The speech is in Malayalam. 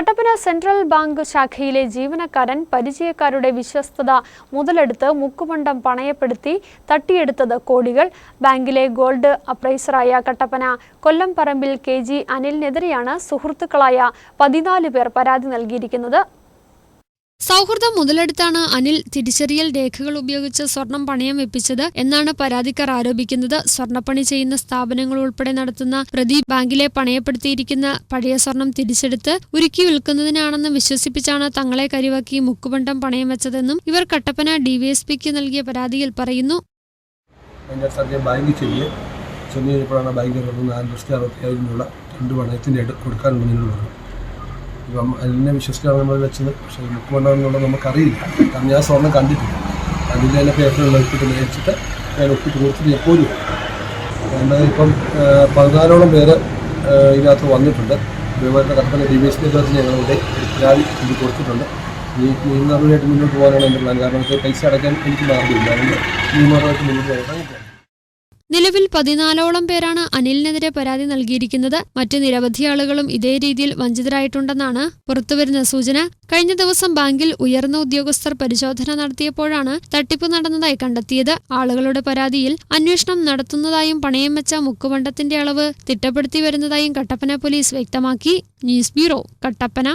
കട്ടപ്പന സെൻട്രൽ ബാങ്ക് ശാഖയിലെ ജീവനക്കാരൻ പരിചയക്കാരുടെ വിശ്വസ്തത മുതലെടുത്ത് മുക്കുമണ്ടം പണയപ്പെടുത്തി തട്ടിയെടുത്തത് കോടികൾ. ബാങ്കിലെ ഗോൾഡ് അപ്രൈസറായ കട്ടപ്പന കൊല്ലം പറമ്പിൽ കെ ജി അനിലിനെതിരെയാണ് സുഹൃത്തുക്കളായ പതിനാല് പേർ പരാതി നൽകിയിരിക്കുന്നത്. സൗഹൃദം മുതലെടുത്താണ് അനിൽ തിരിച്ചറിയൽ രേഖകൾ ഉപയോഗിച്ച് സ്വർണം പണയം വെപ്പിച്ചത് എന്നാണ് പരാതിക്കാർ ആരോപിക്കുന്നത്. സ്വർണപ്പണി ചെയ്യുന്ന സ്ഥാപനങ്ങൾ ഉൾപ്പെടെ നടത്തുന്ന പ്രതി ബാങ്കിലെ പണയപ്പെടുത്തിയിരിക്കുന്ന പഴയ സ്വർണം തിരിച്ചെടുത്ത് ഉരുക്കി വിൽക്കുന്നതിനാണെന്ന് വിശ്വസിപ്പിച്ചാണ് തങ്ങളെ കരിവാക്കി മുക്കുപണ്ടം പണയം വെച്ചതെന്നും ഇവർ കട്ടപ്പന ഡിവൈഎസ്പിക്ക് നൽകിയ പരാതിയിൽ പറയുന്നു. അറുപത്തിയായിരം രൂപ രണ്ട് പണയത്തിന്റെ കൊടുക്കാനുണ്ടെന്ന് പറഞ്ഞു. ഇപ്പം അതിനെ വിശ്വസിച്ചാണ് നമ്മൾ വെച്ചത്. പക്ഷേ മുക്കുമണ്ണമെന്നുള്ളത് നമുക്കറിയില്ല. കാരണം ഞാൻ സ്വർണം കണ്ടിട്ടില്ല. അതിന്റെ തന്നെ പേപ്പറുകൾ ഒപ്പിട്ട് മേടിച്ചിട്ട് ഞാൻ ഒപ്പിട്ട് കൊടുത്തിട്ട് എപ്പോഴും വേണ്ടത് ഇപ്പം പതിനാലോളം പേര് ഇതിനകത്ത് വന്നിട്ടുണ്ട്. ഇതുപോലെ കട്ടപ്പന ഡി ബി എസ് ചേർത്ത് ഞങ്ങളുടെ പരാതി ഇത് കൊടുത്തിട്ടുണ്ട്. ഈ നിയമപരമായിട്ട് മുന്നോട്ട് പോകാനാണ് എന്റെ പ്ലാൻ. കാരണം പൈസ അടയ്ക്കാൻ എനിക്ക് മാർഗമില്ല. അതുകൊണ്ട് നിയമപരമായിട്ട് മുന്നോട്ട് പോകാൻ നിലവിൽ പതിനാലോളം പേരാണ് അനിലിനെതിരെ പരാതി നൽകിയിരിക്കുന്നത്. മറ്റ് നിരവധി ആളുകളും ഇതേ രീതിയിൽ വഞ്ചിതരായിട്ടുണ്ടെന്നാണ് പുറത്തുവരുന്ന സൂചന. കഴിഞ്ഞ ദിവസം ബാങ്കിൽ ഉയർന്ന ഉദ്യോഗസ്ഥർ പരിശോധന നടത്തിയപ്പോഴാണ് തട്ടിപ്പ് നടന്നതായി കണ്ടെത്തിയത്. ആളുകളുടെ പരാതിയിൽ അന്വേഷണം നടത്തുന്നതായും പണയം വെച്ച മുക്കുവണ്ടത്തിന്റെ അളവ് തിട്ടപ്പെടുത്തി വരുന്നതായും കട്ടപ്പന പോലീസ് വ്യക്തമാക്കി. News bureau Kattappana.